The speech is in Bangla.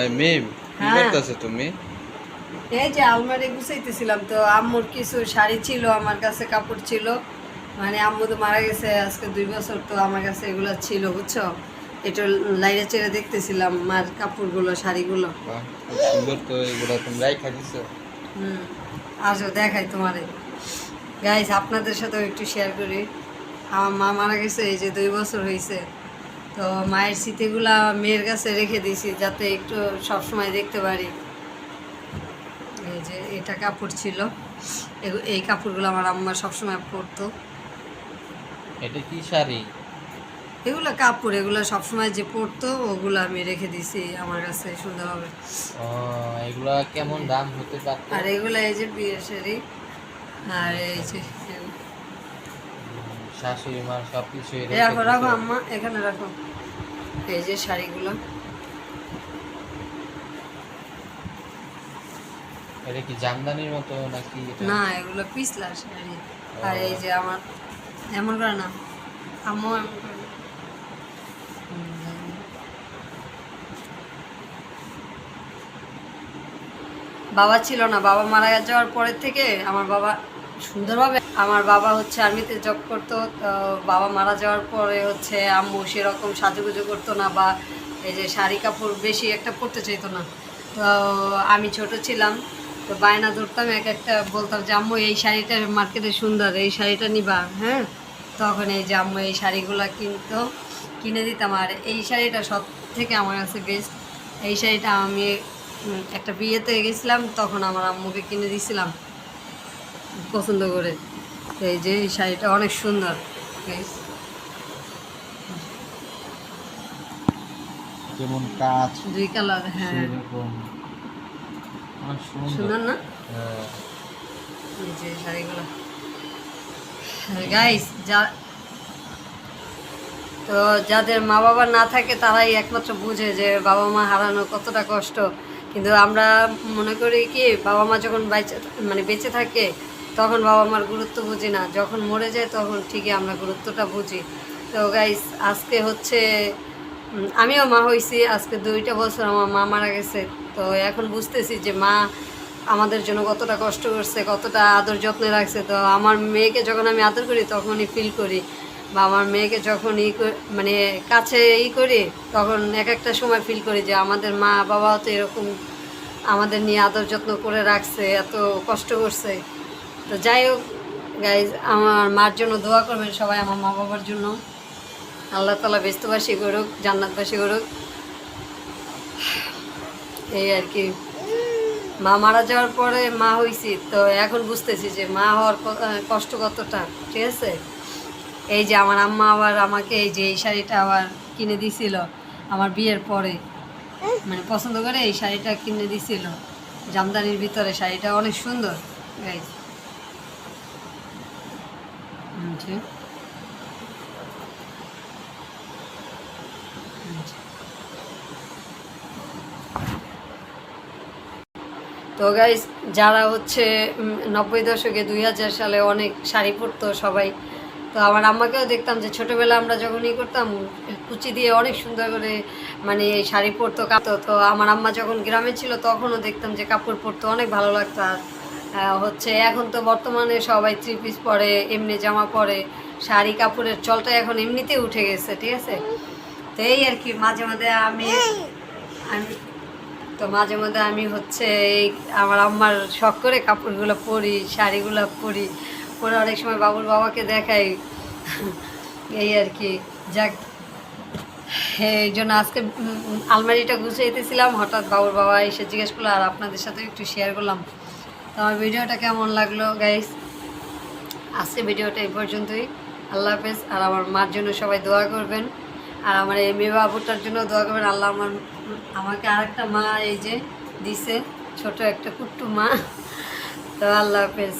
এই মিম কি হ্যাঁ। করতেছো তুমি? এই যে আলমারি গুছাইতেছিলাম তো আম্মুর কিছু শাড়ি ছিল আমার কাছে কাপড় ছিল। মানে আম্মু তো মারা গেছে আজকে দুই বছর তো আমার কাছে এগুলো ছিল বুঝছ? এটা লাইরে চেড়ে দেখতেছিলাম মার কাপড়গুলো শাড়িগুলো। সুন্দর তো এগুলো তুমি রাইখা দিছো। হুম আসো দেখাই তোমারে। আপনাদের সাথেও একটু শেয়ার করি। আমার মা মারা গেছে এই যে দুই বছর হয়েছে তো মায়ের স্মৃতিগুলা মেয়ের কাছে রেখে দিয়েছি যাতে একটু সব সময় দেখতে পারি। এই যে এটা কাপড় ছিল। এই কাপড়গুলো আমার আম্মা সবসময় পরতো। এটা কি শাড়ি? এগুলো কাপড় এগুলো সবসময় যে পরতো ওগুলো আমি রেখে দিয়েছি আমার কাছে সুন্দরভাবে। ও এগুলা কেমন দাম হতে পারে আর এগুলো এই যে বিয়ের শাড়ি আর এই যে। শাশুড়ি মার সব কিছু রাখো রাখো আম্মা এখানে রাখো। এই যে শাড়িগুলো। এটা কি জামদানির মতো নাকি না এগুলো পিছলা শাড়ি। আর এই যে আমার এমন করে না আম্মু এমন করে বাবা ছিল না বাবা মারা যাওয়ার পরের থেকে আমার বাবা সুন্দরভাবে আমার বাবা হচ্ছে আর্মিতে জব করতো, তো বাবা মারা যাওয়ার পরে হচ্ছে আম্মু সেরকম সাজুগুজু করতো না বা এই যে শাড়ি কাপড় বেশি একটা পরতে চাইতো না। তো আমি ছোট ছিলাম, তো বায়না ধরতাম, এক একটা বলতাম যে, আম্মু, এই শাড়িটা মার্কেটে সুন্দর, এই শাড়িটা নিবা। হ্যাঁ? তখন এই যে আম্মু এই শাড়িগুলো কিনতো, কিনে দিতাম। আর এই শাড়িটা সব থেকে আমার কাছে বেস্ট এই শাড়িটা আমি একটা বিয়েতে গেছিলাম, তখন আমার আম্মুকে কিনে দিয়েছিলাম পছন্দ করে। এই যে এই শাড়িটা অনেক সুন্দর। যেমন কাজ? দুই কালার হ্যাঁ। সুন্দর। না? হ্যাঁ। এই যে শাড়িগুলো। গাইস যা তো যাদের মা বাবা না থাকে তারাই একমাত্র বুঝে যে বাবা মা হারানো কতটা কষ্ট। কিন্তু আমরা মনে করি কি বাবা মা যখন বেঁচে মানে বেঁচে থাকে তখন বাবা মার গুরুত্ব বুঝি না। যখন মরে যায় তখন ঠিকই আমরা গুরুত্বটা বুঝি। তো গাইস আজকে হচ্ছে আমিও মা হয়েছি আজকে দুইটা বছর আমার মা মারা গেছে। তো এখন বুঝতেছি যে মা আমাদের জন্য কতটা কষ্ট করছে, কতটা আদর যত্নে রাখছে। তো আমার মেয়েকে যখন আমি আদর করি, তখনই ফিল করি। বা আমার মেয়েকে যখন ই মানে কাছে ই করি, তখন এক একটা সময় ফিল করি যে আমাদের মা বাবাও তো এরকম আমাদের নিয়ে আদর যত্ন করে রাখছে, এত কষ্ট করছে। তো যাই হোক গাইজ আমার মার জন্য দোয়া করবেন সবাই আমার মা বাবার জন্য। আল্লাহ তালা ব্যস্তবাসী করুক, জান্নাতবাসী করুক। এই আর কি। মা মারা যাওয়ার পরে মা হয়েছি তো এখন বুঝতেছি যে মা হওয়ার কষ্ট কতটা, ঠিক আছে? এই যে আমার আম্মা আবার আমাকে এই যে এই শাড়িটা আবার কিনে দিছিল আমার বিয়ের পরে। মানে পছন্দ করে এই শাড়িটা কিনে দিছিল। জামদানির ভিতরে শাড়িটা অনেক সুন্দর গাইজ জি। তো গাইস যারা হচ্ছে নব্বই দশকে দুই হাজার সালে অনেক শাড়ি পরতো সবাই, তো আমার আম্মাকেও দেখতাম যে ছোটোবেলা আমরা যখন ই করতাম, কুচি দিয়ে অনেক সুন্দর করে মানে এই শাড়ি পরতো, কাপতো তো আমার আম্মা যখন গ্রামে ছিল, তখনও দেখতাম যে কাপড় পরতো অনেক ভালো লাগতো আর হচ্ছে এখন তো বর্তমানে সবাই থ্রি পিস পরে, এমনি জামা পরে, শাড়ি কাপড়ের চলটা এখন এমনিতেই উঠে গেছে, ঠিক আছে? তো এই আর কি, মাঝে মাঝে আমি আমি, তো মাঝে মধ্যে আমি হচ্ছে এই আমার আম্মার শখ করে কাপড়গুলো পরি, শাড়িগুলো পরি। পরে অনেক সময় বাবুর বাবাকে দেখাই। এই আর কি, যাক। এই জন্য আজকে আলমারিটা গুছিয়ে গুছাইতেছিলাম হঠাৎ বাবুর বাবা এসে জিজ্ঞেস করল, আর আপনাদের সাথে একটু শেয়ার করলাম। তো আমার ভিডিওটা কেমন লাগল গাইস আজকে ভিডিওটা এই পর্যন্তই। আল্লাহ হাফেজ। আর আমার মার জন্য সবাই দোয়া করবেন। আর আমার এই মেয়ে বাবুটার জন্য দোয়া করবেন। আল্লাহ আমার, আমাকে আরেকটা মা এই যে দিছে, ছোট একটা কুট্টু মা। তো আল্লাহ হাফেজ।